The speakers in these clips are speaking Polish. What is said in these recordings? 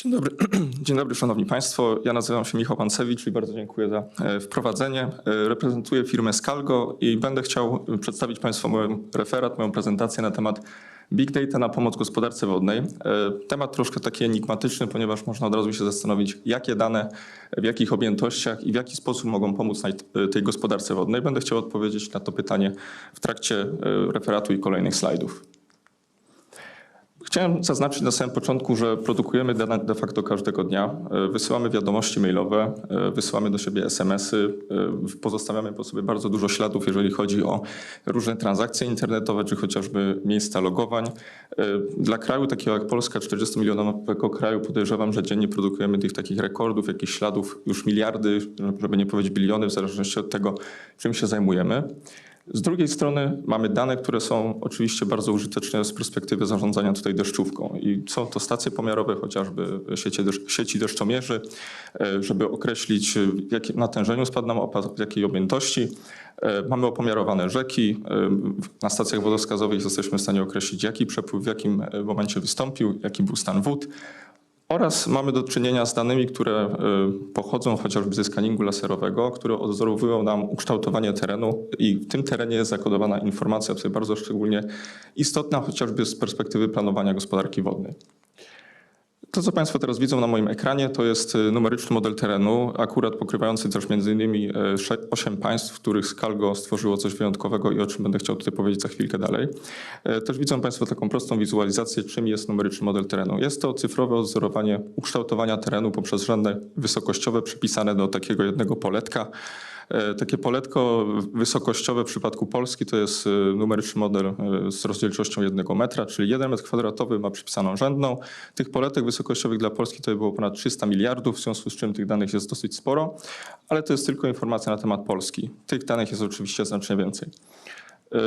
Dzień dobry, Dzień dobry Szanowni Państwo. Ja nazywam się Michał Pancewicz i bardzo dziękuję za e, wprowadzenie. E, Reprezentuję firmę Scalgo i będę chciał e, przedstawić Państwu mój referat, moją prezentację na temat Big Data na pomoc gospodarce wodnej. Temat troszkę taki enigmatyczny, ponieważ można od razu się zastanowić, jakie dane, w jakich objętościach i w jaki sposób mogą pomóc tej gospodarce wodnej. Będę chciał odpowiedzieć na to pytanie w trakcie referatu i kolejnych slajdów. Chciałem zaznaczyć na samym początku, że produkujemy dane de facto każdego dnia. E, Wysyłamy wiadomości mailowe, e, wysyłamy do siebie SMS-y, e, pozostawiamy po sobie bardzo dużo śladów, jeżeli chodzi o różne transakcje internetowe, czy chociażby miejsca logowań. Dla kraju takiego jak Polska, 40-milionowego kraju, podejrzewam, że dziennie produkujemy tych takich rekordów, jakichś śladów już miliardy, żeby nie powiedzieć biliony, w zależności od tego, czym się zajmujemy. Z drugiej strony mamy dane, które są oczywiście bardzo użyteczne z perspektywy zarządzania tutaj deszczówką i są to stacje pomiarowe, chociażby sieci, desz- sieci deszczomierzy, e, żeby określić e, w jakim natężeniu spadł nam opad, w jakiej objętości. E, Mamy opomiarowane rzeki. Na stacjach wodoskazowych jesteśmy w stanie określić, jaki przepływ w jakim momencie wystąpił, jaki był stan wód. Oraz mamy do czynienia z danymi, które y, pochodzą chociażby ze skaningu laserowego, które odzorowują nam ukształtowanie terenu i w tym terenie jest zakodowana informacja, co jest bardzo szczególnie istotna, chociażby z perspektywy planowania gospodarki wodnej. To, co Państwo teraz widzą na moim ekranie, to jest y, numeryczny model terenu, akurat pokrywający też między innymi 8 państw, w których Skalgo stworzyło coś wyjątkowego i o czym będę chciał tutaj powiedzieć za chwilkę dalej. E, Też widzą Państwo taką prostą wizualizację, czym jest numeryczny model terenu. Jest to cyfrowe odzorowanie ukształtowania terenu poprzez rzędy wysokościowe przypisane do takiego jednego poletka. E, Takie poletko wysokościowe w przypadku Polski to jest e, numeryczny model e, z rozdzielczością jednego metra, czyli jeden metr kwadratowy ma przypisaną rzędną. Tych poletek wysokościowych dla Polski to było ponad 300 miliardów, w związku z czym tych danych jest dosyć sporo, ale to jest tylko informacja na temat Polski. Tych danych jest oczywiście znacznie więcej. E,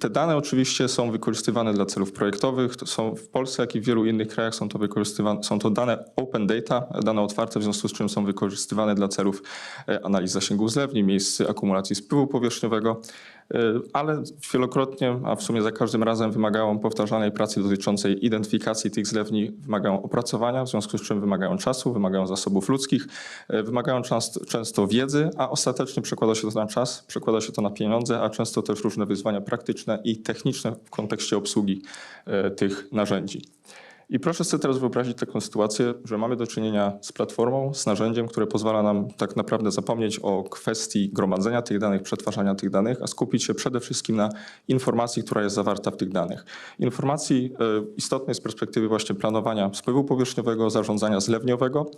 Te dane oczywiście są wykorzystywane dla celów projektowych. To są w Polsce, jak i w wielu innych krajach są to wykorzystywane, są to dane open data, dane otwarte, w związku z czym są wykorzystywane dla celów e, analiz zasięgu zlewni, miejsc akumulacji spływu powierzchniowego, ale wielokrotnie, a w sumie za każdym razem wymagają powtarzanej pracy dotyczącej identyfikacji tych zlewni, wymagają opracowania, w związku z czym wymagają czasu, wymagają zasobów ludzkich, e, wymagają często, często wiedzy, a ostatecznie przekłada się to na czas, przekłada się to na pieniądze, a często też różne wyzwania praktyczne i techniczne w kontekście obsługi e, tych narzędzi. I proszę sobie teraz wyobrazić taką sytuację, że mamy do czynienia z platformą, z narzędziem, które pozwala nam tak naprawdę zapomnieć o kwestii gromadzenia tych danych, przetwarzania tych danych, a skupić się przede wszystkim na informacji, która jest zawarta w tych danych. Informacji e, istotnej z perspektywy właśnie planowania spływu powierzchniowego, zarządzania zlewniowego.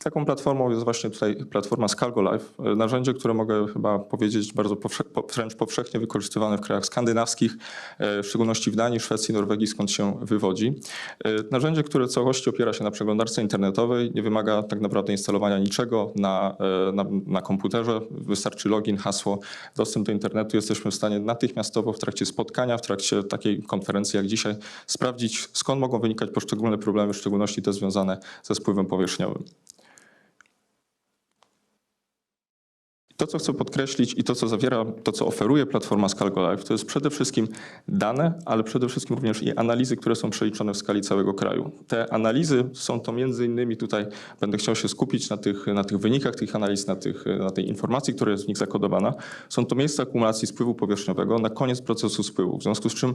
I taką platformą jest właśnie tutaj platforma Skalgo Live, e, narzędzie, które mogę chyba powiedzieć bardzo powsze- po- wręcz powszechnie wykorzystywane w krajach skandynawskich, e, w szczególności w Danii, Szwecji, Norwegii, skąd się wywodzi. Narzędzie, które w całości opiera się na przeglądarce internetowej, nie wymaga tak naprawdę instalowania niczego na, e, na, na komputerze. Wystarczy login, hasło, dostęp do internetu. Jesteśmy w stanie natychmiastowo w trakcie spotkania, w trakcie takiej konferencji jak dzisiaj sprawdzić, skąd mogą wynikać poszczególne problemy, w szczególności te związane ze spływem powierzchniowym. To, co chcę podkreślić i to, co zawiera, to, co oferuje platforma Scalgo Live, to jest przede wszystkim dane, ale przede wszystkim również i analizy, które są przeliczone w skali całego kraju. Te analizy są to między innymi tutaj, będę chciał się skupić na tych, na tych wynikach tych analiz, na, tych, na tej informacji, która jest w nich zakodowana. Są to miejsca akumulacji spływu powierzchniowego na koniec procesu spływu. W związku z czym,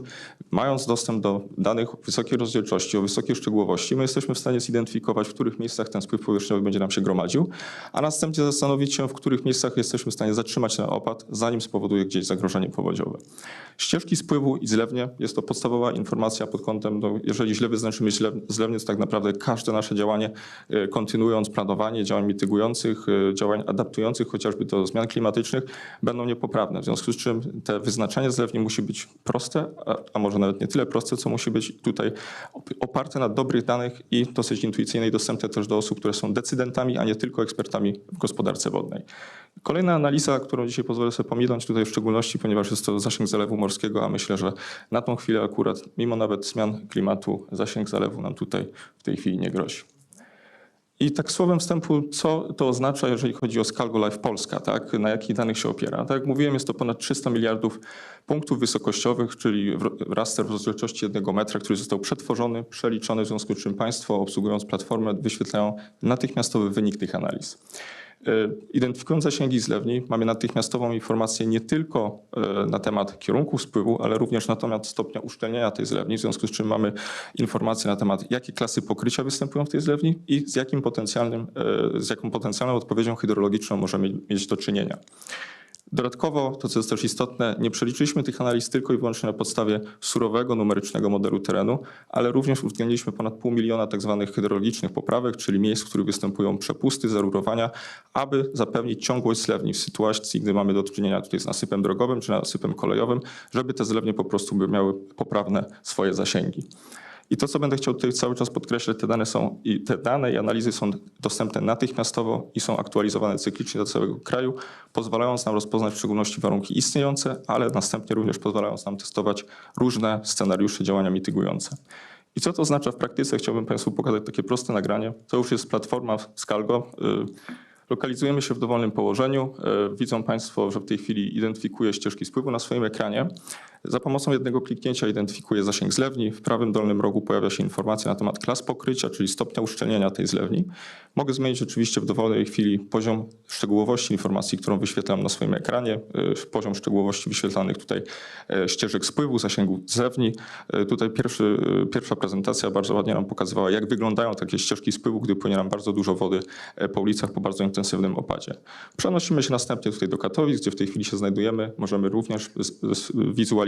mając dostęp do danych wysokiej rozdzielczości, o wysokiej szczegółowości, my jesteśmy w stanie zidentyfikować, w których miejscach ten spływ powierzchniowy będzie nam się gromadził, a następnie zastanowić się, w których miejscach jesteśmy w stanie zatrzymać ten opad, zanim spowoduje gdzieś zagrożenie powodziowe. Ścieżki spływu i zlewnie jest to podstawowa informacja pod kątem, no, jeżeli źle wyznaczymy zlew- zlewnie, to tak naprawdę każde nasze działanie, e, kontynuując planowanie działań mitygujących, e, działań adaptujących chociażby do zmian klimatycznych, będą niepoprawne. W związku z czym te wyznaczenie zlewni musi być proste, a, może nawet nie tyle proste, co musi być tutaj op- oparte na dobrych danych i dosyć intuicyjne i dostępne też do osób, które są decydentami, a nie tylko ekspertami w gospodarce wodnej. Kolejna analiza, którą dzisiaj pozwolę sobie pominąć tutaj w szczególności, ponieważ jest to zasięg zalewu morskiego, a myślę, że na tą chwilę akurat, mimo nawet zmian klimatu, zasięg zalewu nam tutaj w tej chwili nie grozi. I tak słowem wstępu, co to oznacza, jeżeli chodzi o Scalgo Life Polska, tak? na jakich danych się opiera? Tak jak mówiłem, jest to ponad 300 miliardów punktów wysokościowych, czyli raster w rozdzielczości jednego metra, który został przetworzony, przeliczony, w związku z czym Państwo obsługując platformę wyświetlają natychmiastowy wynik tych analiz. E, Identyfikując zasięgi zlewni, mamy natychmiastową informację nie tylko e, na temat kierunku spływu, ale również na temat stopnia uszczelnienia tej zlewni, w związku z czym mamy informacje na temat, jakie klasy pokrycia występują w tej zlewni i z, jakim potencjalnym, e, z jaką potencjalną odpowiedzią hydrologiczną możemy mieć do czynienia. Dodatkowo, to co jest też istotne, nie przeliczyliśmy tych analiz tylko i wyłącznie na podstawie surowego, numerycznego modelu terenu, ale również uwzględniliśmy ponad pół miliona tak zwanych hydrologicznych poprawek, czyli miejsc, w których występują przepusty, zarurowania, aby zapewnić ciągłość zlewni w sytuacji, gdy mamy do czynienia tutaj z nasypem drogowym czy nasypem kolejowym, żeby te zlewnie po prostu by miały poprawne swoje zasięgi. I to, co będę chciał tutaj cały czas podkreślać, te dane są i te dane i analizy są dostępne natychmiastowo i są aktualizowane cyklicznie dla całego kraju, pozwalając nam rozpoznać w szczególności warunki istniejące, ale następnie również pozwalając nam testować różne scenariusze działania mitygujące. I co to oznacza w praktyce? Chciałbym Państwu pokazać takie proste nagranie. To już jest platforma Scalgo. Y, Lokalizujemy się w dowolnym położeniu. Y, Widzą Państwo, że w tej chwili identyfikuje ścieżki spływu na swoim ekranie. Za pomocą jednego kliknięcia identyfikuje zasięg zlewni. W prawym dolnym rogu pojawia się informacja na temat klas pokrycia, czyli stopnia uszczelnienia tej zlewni. Mogę zmienić oczywiście w dowolnej chwili poziom szczegółowości informacji, którą wyświetlam na swoim ekranie, y, poziom szczegółowości wyświetlanych tutaj y, ścieżek spływu, zasięgu zlewni. Y, Tutaj pierwszy, pierwsza prezentacja bardzo ładnie nam pokazywała, jak wyglądają takie ścieżki spływu, gdy płynie nam bardzo dużo wody po ulicach po bardzo intensywnym opadzie. Przenosimy się następnie tutaj do Katowic, gdzie w tej chwili się znajdujemy. Możemy również z-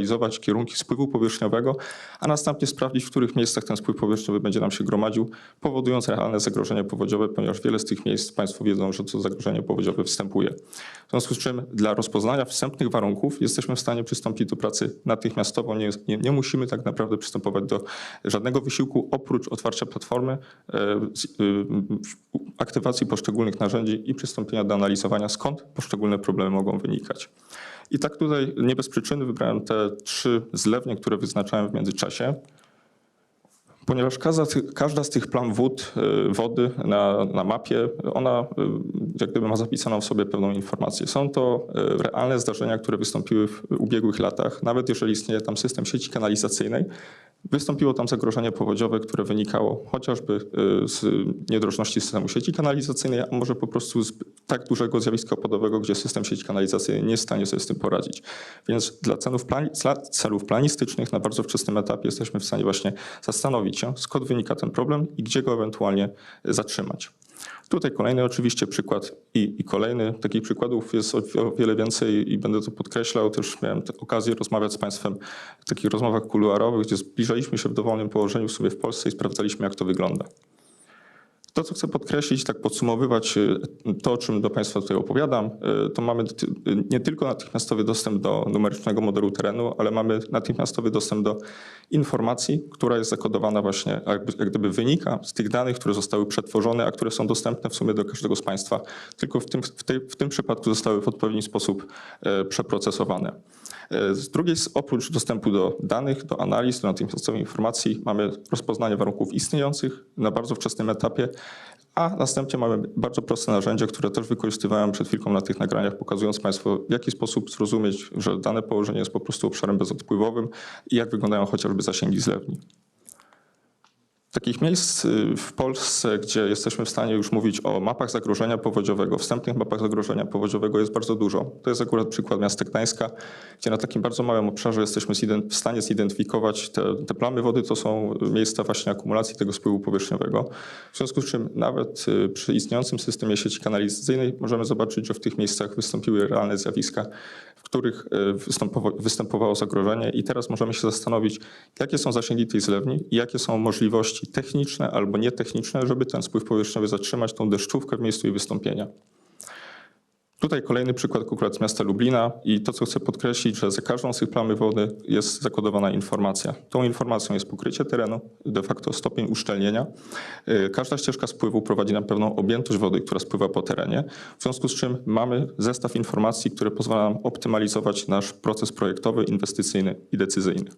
z- wizualizować kierunki spływu powierzchniowego, a następnie sprawdzić, w których miejscach ten spływ powierzchniowy będzie nam się gromadził, powodując realne zagrożenie powodziowe, ponieważ wiele z tych miejsc Państwo wiedzą, że to zagrożenie powodziowe występuje. W związku z czym dla rozpoznania wstępnych warunków jesteśmy w stanie przystąpić do pracy natychmiastowo. Nie, nie, nie musimy tak naprawdę przystępować do żadnego wysiłku oprócz otwarcia platformy, e, y, aktywacji poszczególnych narzędzi i przystąpienia do analizowania, skąd poszczególne problemy mogą wynikać. I tak tutaj nie bez przyczyny wybrałem te trzy zlewnie, które wyznaczałem w międzyczasie ponieważ każda, każda z tych plam wód, y, wody na, na mapie, ona y, jak gdyby ma zapisaną w sobie pewną informację. Są to y, realne zdarzenia, które wystąpiły w ubiegłych latach. Nawet jeżeli istnieje tam system sieci kanalizacyjnej, wystąpiło tam zagrożenie powodziowe, które wynikało chociażby z niedrożności systemu sieci kanalizacyjnej, a może po prostu z tak dużego zjawiska opadowego, gdzie system sieci kanalizacyjnej nie jest w stanie sobie z tym poradzić. Więc dla celów planistycznych na bardzo wczesnym etapie jesteśmy w stanie właśnie zastanowić skąd wynika ten problem i gdzie go ewentualnie zatrzymać. Tutaj kolejny oczywiście przykład i, i kolejny. Takich przykładów jest o, wiele więcej i będę to podkreślał. Też miałem okazję rozmawiać z Państwem w takich rozmowach kuluarowych, gdzie zbliżaliśmy się w dowolnym położeniu sobie w Polsce i sprawdzaliśmy, jak to wygląda. To, co chcę podkreślić, tak podsumowywać y, to, o czym do Państwa tutaj opowiadam, y, to mamy y, nie tylko natychmiastowy dostęp do numerycznego modelu terenu, ale mamy natychmiastowy dostęp do informacji, która jest zakodowana właśnie, jak gdyby wynika z tych danych, które zostały przetworzone, a które są dostępne w sumie do każdego z Państwa, tylko w tym, w tej, w tym przypadku zostały w odpowiedni sposób e, przeprocesowane. E, Z drugiej, oprócz dostępu do danych, do analiz, do natychmiastowej informacji, mamy rozpoznanie warunków istniejących na bardzo wczesnym etapie, a następnie mamy bardzo proste narzędzia, które też wykorzystywałem przed chwilką na tych nagraniach, pokazując Państwu, w jaki sposób zrozumieć, że dane położenie jest po prostu obszarem bezodpływowym i jak wyglądają chociażby zasięgi zlewni. Takich miejsc y, w Polsce, gdzie jesteśmy w stanie już mówić o mapach zagrożenia powodziowego, wstępnych mapach zagrożenia powodziowego jest bardzo dużo. To jest akurat przykład miasta Gdańska, gdzie na takim bardzo małym obszarze jesteśmy w stanie zidentyfikować te, te plamy wody, to są miejsca właśnie akumulacji tego spływu powierzchniowego. W związku z czym nawet y, przy istniejącym systemie sieci kanalizacyjnej możemy zobaczyć, że w tych miejscach wystąpiły realne zjawiska, w których y, występowa- występowało zagrożenie i teraz możemy się zastanowić, jakie są zasięgi tej zlewni i jakie są możliwości techniczne albo nietechniczne, żeby ten spływ powierzchniowy zatrzymać, tą deszczówkę w miejscu jej wystąpienia. Tutaj kolejny przykład akurat miasta Lublina i to, co chcę podkreślić, że za każdą z tych plamy wody jest zakodowana informacja. Tą informacją jest pokrycie terenu, de facto stopień uszczelnienia. Y, Każda ścieżka spływu prowadzi na pewną objętość wody, która spływa po terenie, w związku z czym mamy zestaw informacji, które pozwala nam optymalizować nasz proces projektowy, inwestycyjny i decyzyjny.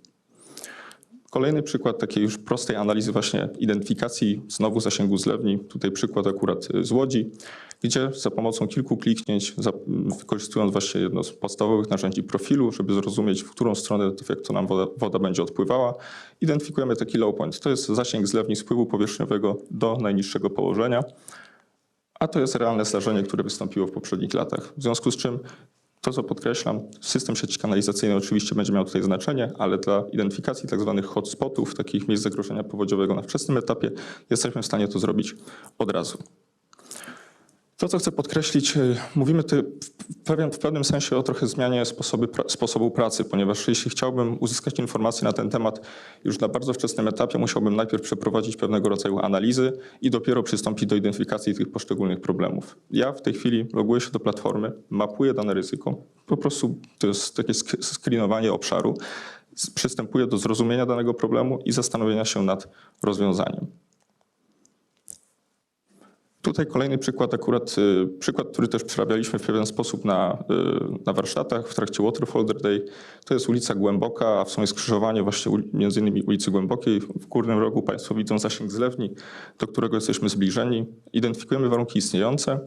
Kolejny przykład takiej już prostej analizy właśnie identyfikacji znowu zasięgu zlewni. Tutaj przykład akurat y, z Łodzi, gdzie za pomocą kilku kliknięć, za, wykorzystując właśnie jedno z podstawowych narzędzi profilu, żeby zrozumieć, w którą stronę de facto nam woda, woda będzie odpływała, identyfikujemy taki low point. To jest zasięg zlewni spływu powierzchniowego do najniższego położenia, a to jest realne zdarzenie, które wystąpiło w poprzednich latach. W związku z czym to, co podkreślam, system sieci kanalizacyjnej oczywiście będzie miał tutaj znaczenie, ale dla identyfikacji tak zwanych hotspotów, takich miejsc zagrożenia powodziowego na wczesnym etapie, jesteśmy w stanie to zrobić od razu. To, co chcę podkreślić, y, mówimy w, pewien, w pewnym sensie o trochę zmianie pra, sposobu pracy, ponieważ jeśli chciałbym uzyskać informacje na ten temat już na bardzo wczesnym etapie, musiałbym najpierw przeprowadzić pewnego rodzaju analizy i dopiero przystąpić do identyfikacji tych poszczególnych problemów. Ja w tej chwili loguję się do platformy, mapuję dane ryzyko, po prostu to jest takie screenowanie obszaru, przystępuję do zrozumienia danego problemu i zastanowienia się nad rozwiązaniem. Tutaj kolejny przykład, akurat y, przykład, który też przerabialiśmy w pewien sposób na, y, na warsztatach w trakcie Waterfolder Day. To jest ulica Głęboka, a w sumie skrzyżowanie właśnie między innymi ulicy Głębokiej. W górnym rogu Państwo widzą zasięg zlewni, do którego jesteśmy zbliżeni. Identyfikujemy warunki istniejące.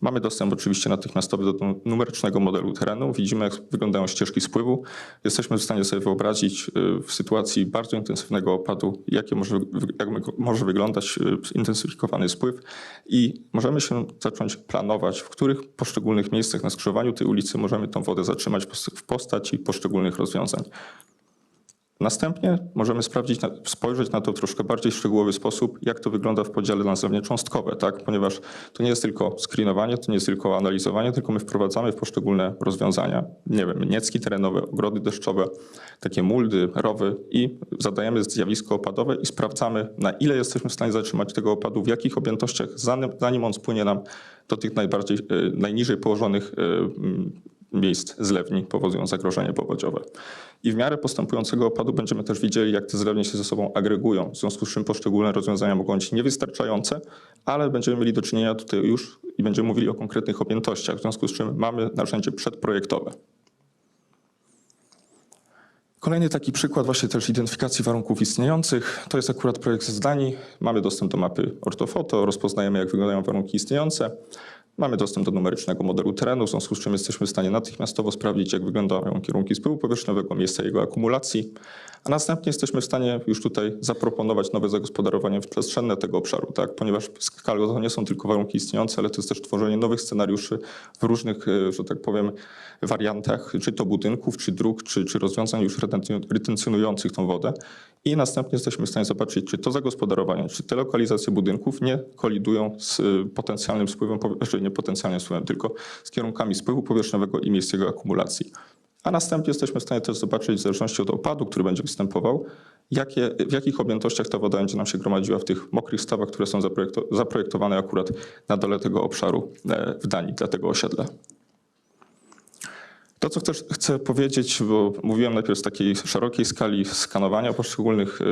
Mamy dostęp oczywiście natychmiastowy do numerycznego modelu terenu. Widzimy, jak wyglądają ścieżki spływu. Jesteśmy w stanie sobie wyobrazić y, w sytuacji bardzo intensywnego opadu, jakie może, jak może wyglądać y, zintensyfikowany spływ i możemy się zacząć planować, w których poszczególnych miejscach na skrzyżowaniu tej ulicy możemy tą wodę zatrzymać w postaci poszczególnych rozwiązań. Następnie możemy sprawdzić, spojrzeć na to w troszkę bardziej szczegółowy sposób, jak to wygląda w podziale na zlewnie cząstkowe, tak? ponieważ to nie jest tylko screenowanie, to nie jest tylko analizowanie, tylko my wprowadzamy w poszczególne rozwiązania, nie wiem, niecki terenowe, ogrody deszczowe, takie muldy, rowy i zadajemy zjawisko opadowe i sprawdzamy, na ile jesteśmy w stanie zatrzymać tego opadu, w jakich objętościach, zanim, zanim on spłynie nam do tych najbardziej, y, najniżej położonych y, miejsc zlewni powodują zagrożenie powodziowe. I w miarę postępującego opadu będziemy też widzieli, jak te zlewnie się ze sobą agregują, w związku z czym poszczególne rozwiązania mogą być niewystarczające, ale będziemy mieli do czynienia tutaj już i będziemy mówili o konkretnych objętościach, w związku z czym mamy narzędzie przedprojektowe. Kolejny taki przykład właśnie też identyfikacji warunków istniejących. To jest akurat projekt z Danii. Mamy dostęp do mapy ortofoto, rozpoznajemy jak wyglądają warunki istniejące. Mamy dostęp do numerycznego modelu terenu, w związku z czym jesteśmy w stanie natychmiastowo sprawdzić, jak wyglądają kierunki spływu powierzchniowego, miejsca jego akumulacji, a następnie jesteśmy w stanie już tutaj zaproponować nowe zagospodarowanie przestrzenne tego obszaru, tak? ponieważ skalo to nie są tylko warunki istniejące, ale to jest też tworzenie nowych scenariuszy w różnych, e, że tak powiem, wariantach, czy to budynków, czy dróg, czy, czy rozwiązań już retencjonujących tą wodę. I następnie jesteśmy w stanie zobaczyć, czy to zagospodarowanie, czy te lokalizacje budynków nie kolidują z e, potencjalnym spływem, nie potencjalnym spływem, tylko z kierunkami spływu powierzchniowego i miejsc jego akumulacji. A następnie jesteśmy w stanie też zobaczyć, w zależności od opadu, który będzie występował, jakie, w jakich objętościach ta woda będzie nam się gromadziła w tych mokrych stawach, które są zaprojektowane akurat na dole tego obszaru e, w Danii, dla tego osiedla. To, co chcę, chcę, powiedzieć, bo mówiłem najpierw z takiej szerokiej skali skanowania poszczególnych, e,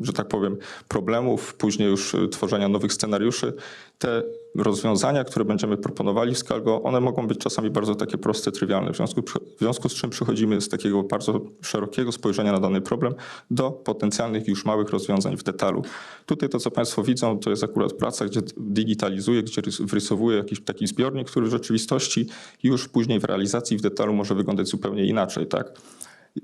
że tak powiem, problemów, później już tworzenia nowych scenariuszy, te rozwiązania, które będziemy proponowali w Skalgo, one mogą być czasami bardzo takie proste, trywialne, w związku, w związku z czym przechodzimy z takiego bardzo szerokiego spojrzenia na dany problem do potencjalnych już małych rozwiązań w detalu. Tutaj to, co Państwo widzą, to jest akurat praca, gdzie digitalizuję, gdzie wrysowuję jakiś taki zbiornik, który w rzeczywistości już później w realizacji w detalu może wyglądać zupełnie inaczej. Tak?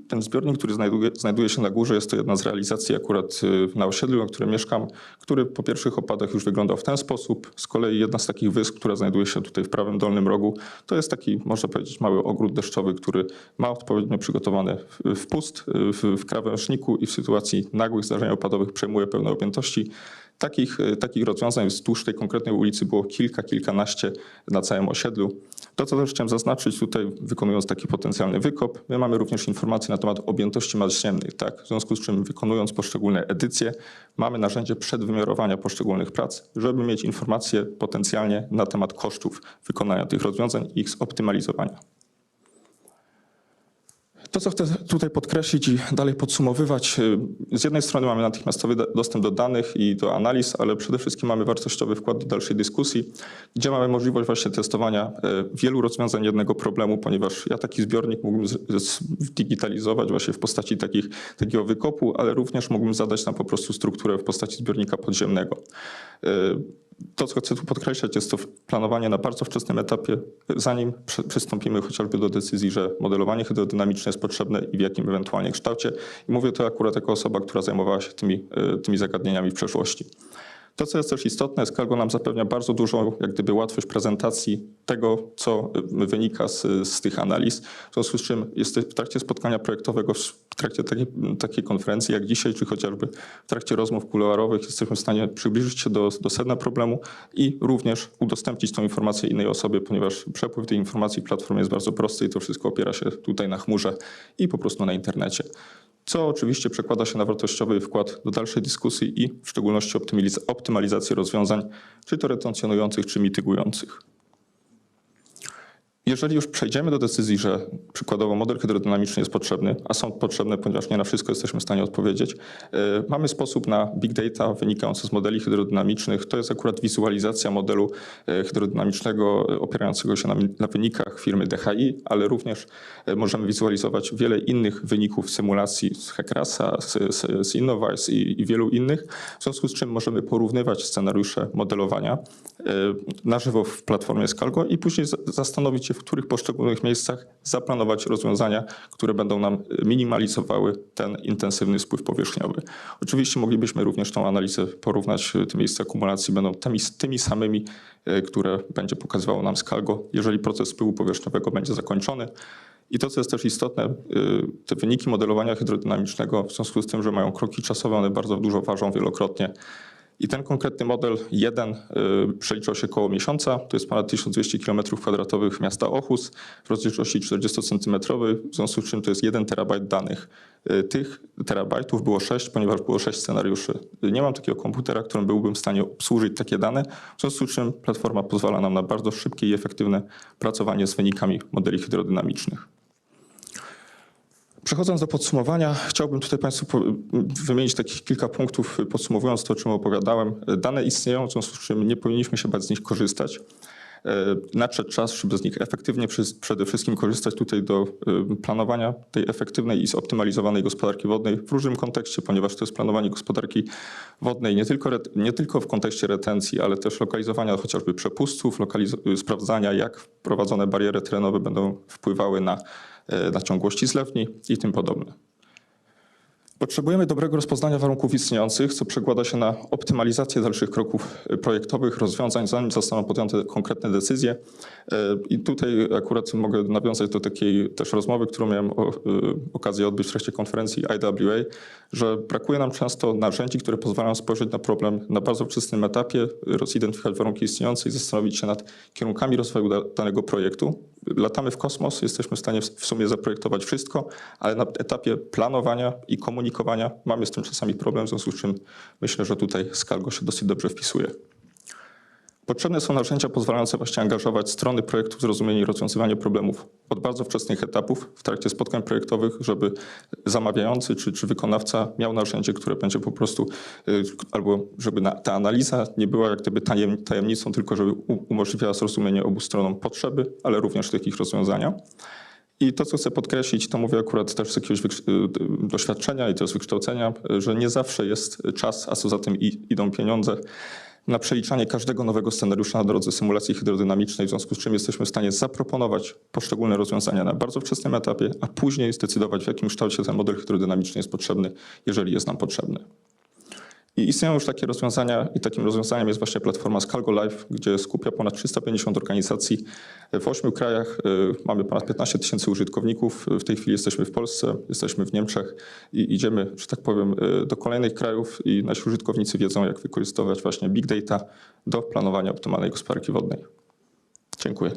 Ten zbiornik, który znajduje, znajduje, się na górze, jest to jedna z realizacji akurat y, na osiedlu, na którym mieszkam, który po pierwszych opadach już wyglądał w ten sposób. Z kolei jedna z takich wysp, która znajduje się tutaj w prawym dolnym rogu, to jest taki, można powiedzieć, mały ogród deszczowy, który ma odpowiednio przygotowany wpust y, w, w krawężniku i w sytuacji nagłych zdarzeń opadowych przejmuje pełne objętości. Takich, y, takich rozwiązań wzdłuż tej konkretnej ulicy było kilka, kilkanaście na całym osiedlu. To, co też chciałem zaznaczyć tutaj, wykonując taki potencjalny wykop, my mamy również informacje na temat objętości mas ziemnych, tak? w związku z czym wykonując poszczególne edycje, mamy narzędzie przedwymiarowania poszczególnych prac, żeby mieć informacje potencjalnie na temat kosztów wykonania tych rozwiązań i ich zoptymalizowania. To, co chcę tutaj podkreślić i dalej podsumowywać, y, z jednej strony mamy natychmiastowy dostęp do danych i do analiz, ale przede wszystkim mamy wartościowy wkład do dalszej dyskusji, gdzie mamy możliwość właśnie testowania y, wielu rozwiązań jednego problemu, ponieważ ja taki zbiornik mógłbym digitalizować właśnie w postaci takich, takiego wykopu, ale również mógłbym zadać nam po prostu strukturę w postaci zbiornika podziemnego. To, co chcę tu podkreślać, jest to planowanie na bardzo wczesnym etapie, zanim przy- przystąpimy chociażby do decyzji, że modelowanie hydrodynamiczne jest potrzebne i w jakim ewentualnie kształcie. I mówię to akurat jako osoba, która zajmowała się tymi, e, tymi zagadnieniami w przeszłości. To, co jest też istotne, Skalgo nam zapewnia bardzo dużą jak gdyby łatwość prezentacji tego, co wynika z, z tych analiz. W związku z czym jest w trakcie spotkania projektowego, w trakcie takiej, takiej konferencji jak dzisiaj, czy chociażby w trakcie rozmów kuluarowych jesteśmy w stanie przybliżyć się do, do sedna problemu i również udostępnić tą informację innej osobie, ponieważ przepływ tej informacji w platformie jest bardzo prosty i to wszystko opiera się tutaj na chmurze i po prostu na internecie co oczywiście przekłada się na wartościowy wkład do dalszej dyskusji i w szczególności optymaliz- optymalizacji rozwiązań, czy to retencjonujących, czy mitygujących. Jeżeli już przejdziemy do decyzji, że przykładowo model hydrodynamiczny jest potrzebny, a są potrzebne, ponieważ nie na wszystko jesteśmy w stanie odpowiedzieć, e, mamy sposób na big data wynikający z modeli hydrodynamicznych. To jest akurat wizualizacja modelu e, hydrodynamicznego e, opierającego się na, na wynikach firmy DHI, ale również możemy wizualizować wiele innych wyników symulacji z Hackrasa, z, z, z Innovice i, i wielu innych, w związku z czym możemy porównywać scenariusze modelowania na żywo w platformie Scalgo i później za- zastanowić się, w których poszczególnych miejscach zaplanować rozwiązania, które będą nam minimalizowały ten intensywny spływ powierzchniowy. Oczywiście moglibyśmy również tą analizę porównać, e, te miejsca akumulacji będą tymi, tymi samymi, e, które będzie pokazywało nam Scalgo, jeżeli proces spływu powierzchniowego będzie zakończony. I to, co jest też istotne, y, te wyniki modelowania hydrodynamicznego, w związku z tym, że mają kroki czasowe, one bardzo dużo ważą wielokrotnie. I ten konkretny model 1 y, przeliczał się koło miesiąca, to jest ponad 1200 km2 miasta Ochus w rozdzielczości 40 cm, w związku z czym to jest 1 terabajt danych. Y, Tych terabajtów było 6, ponieważ było 6 scenariuszy. Nie mam takiego komputera, którym byłbym w stanie obsłużyć takie dane, w związku z czym platforma pozwala nam na bardzo szybkie i efektywne pracowanie z wynikami modeli hydrodynamicznych. Przechodząc do podsumowania, chciałbym tutaj Państwu wymienić takich kilka punktów, podsumowując to, o czym opowiadałem. Dane istnieją, w związku z czym nie powinniśmy się bać z nich korzystać. E, Nadszedł czas, żeby z nich efektywnie przede wszystkim korzystać tutaj do y, planowania tej efektywnej i zoptymalizowanej gospodarki wodnej w różnym kontekście, ponieważ to jest planowanie gospodarki wodnej nie tylko, nie tylko w kontekście retencji, ale też lokalizowania chociażby przepustów, sprawdzania, jak wprowadzone bariery terenowe będą wpływały na, e, na ciągłości zlewni i tym podobne. Potrzebujemy dobrego rozpoznania warunków istniejących, co przekłada się na optymalizację dalszych kroków y, projektowych, rozwiązań, zanim zostaną podjęte konkretne decyzje. E, I tutaj akurat mogę nawiązać do takiej też rozmowy, którą miałem okazję odbyć w trakcie konferencji IWA, że brakuje nam często narzędzi, które pozwalają spojrzeć na problem na bardzo wczesnym etapie, rozidentyfikować warunki istniejące i zastanowić się nad kierunkami rozwoju da- danego projektu. Latamy w kosmos, jesteśmy w stanie w sumie zaprojektować wszystko, ale na etapie planowania i komunikowania mamy z tym czasami problem, w związku z czym myślę, że tutaj Skalgo się dosyć dobrze wpisuje. Potrzebne są narzędzia pozwalające właśnie angażować strony projektu w zrozumienie i rozwiązywanie problemów od bardzo wczesnych etapów w trakcie spotkań projektowych, żeby zamawiający czy, czy wykonawca miał narzędzie, które będzie po prostu, y, albo żeby na, ta analiza nie była jak gdyby tajem, tajemnicą, tylko żeby umożliwiała zrozumienie obu stronom potrzeby, ale również tych ich rozwiązania. I to, co chcę podkreślić, to mówię akurat też z jakiegoś y, doświadczenia i też wykształcenia, y, że nie zawsze jest czas, a co za tym idą pieniądze, na przeliczanie każdego nowego scenariusza na drodze symulacji hydrodynamicznej, w związku z czym jesteśmy w stanie zaproponować poszczególne rozwiązania na bardzo wczesnym etapie, a później zdecydować, w jakim kształcie ten model hydrodynamiczny jest potrzebny, jeżeli jest nam potrzebny. I istnieją już takie rozwiązania i takim rozwiązaniem jest właśnie platforma Scalgo Live, gdzie skupia ponad 350 organizacji w ośmiu krajach. Y, Mamy ponad 15 tysięcy użytkowników. W tej chwili jesteśmy w Polsce, jesteśmy w Niemczech i idziemy, że tak powiem, y, do kolejnych krajów i nasi użytkownicy wiedzą, jak wykorzystywać właśnie big data do planowania optymalnej gospodarki wodnej. Dziękuję.